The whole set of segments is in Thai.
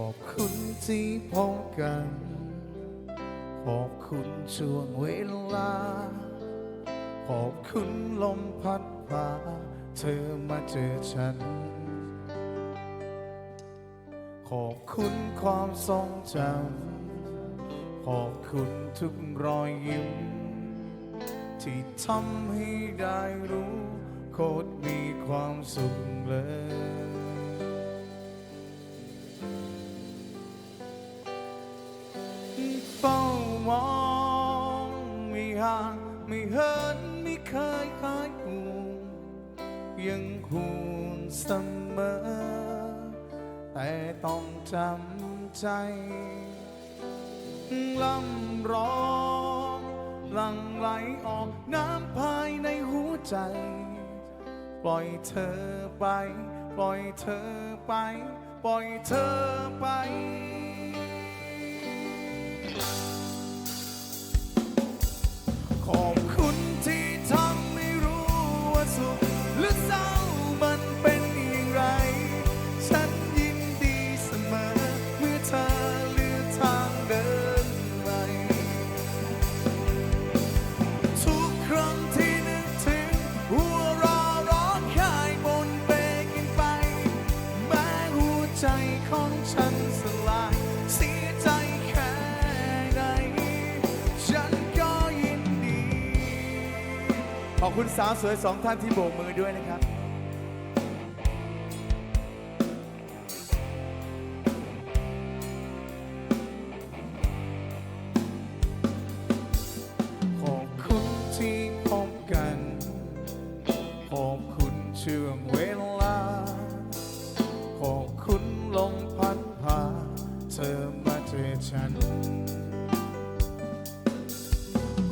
ขอบคุณที่พบกัน ขอบคุณช่วงเวลา ขอบคุณลมพัดพาเธอมาเจอฉัน ขอบคุณความทรงจำ ขอบคุณทุกรอยยิ้ม ที่ทำให้ได้รู้โคตรมีความสุขเลย เฝ้ามองไม่ห่างไม่เหินไม่เคยคลายหูยังห่วงเสมอ แต่ต้องจำใจลำร้องหลังไหลออกน้ำภายในหัวใจ ปล่อยเธอไป ปล่อยเธอไป ปล่อยเธอไป ข อบคุณสาวสวยสองท่านที่โบกมือด้วยนะครับ ขอบคุณที่พบกัน ขอบคุณช่วงเวลา ขอบคุณลมพัดพา เธอมาเจอฉัน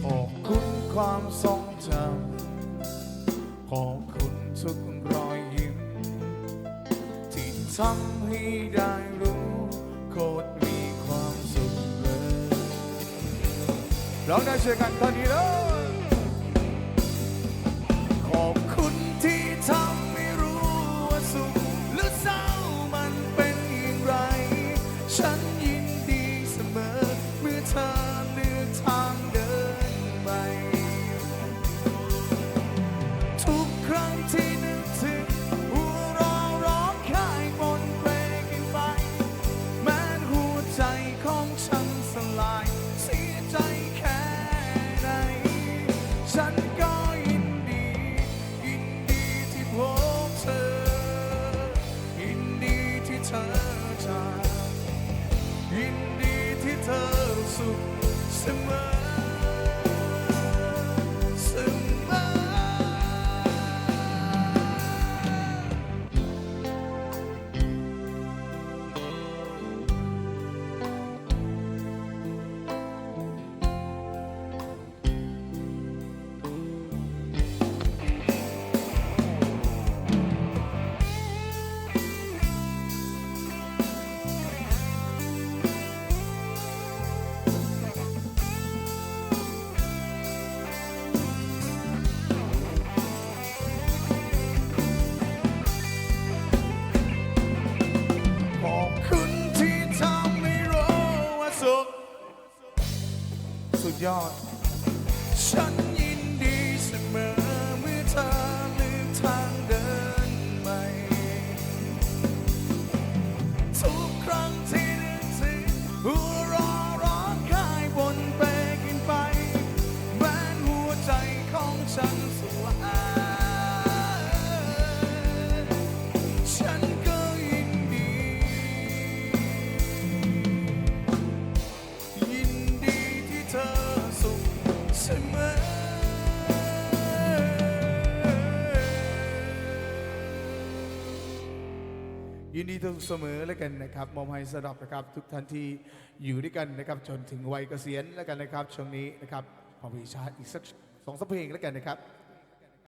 ขอบคุณความทรงจำ อบคุณทุกรอยยิ้ม ที่ทำให้ได้รู้โคตรมีความสุขเลยเราได้ช่วยกันตอนนี้เลย รั้งที่นึกถึงหัวเร้องร้องไห้บนเพลงไป แม้หัวใจของฉันสลายเสียใจแค่ไหนฉันก็ยินดี ยินดีที่พบเธอ ยินดีที่เธอจากยินดีที่เธอสุขเสมอ ยอด ฉันยินดีเสมอเมื่อเธอเลือกทางเดินใหม่ ทุกครั้งที่นึกถึงหัวเรอร้องไห้บนเปกินไปแม้หัวใจของฉันสลายฉัน ยินดีทุกเสมอแล้วกันนะครับมอมให้สดับนะครับ ทุกท่านที่อยู่ด้วยกันนะครับ จนถึงวัยเกษียณแล้วกันนะครับช่วงนี้นะครับพอมีชาติอีกสักสองสเพลงแล้วกันนะครับ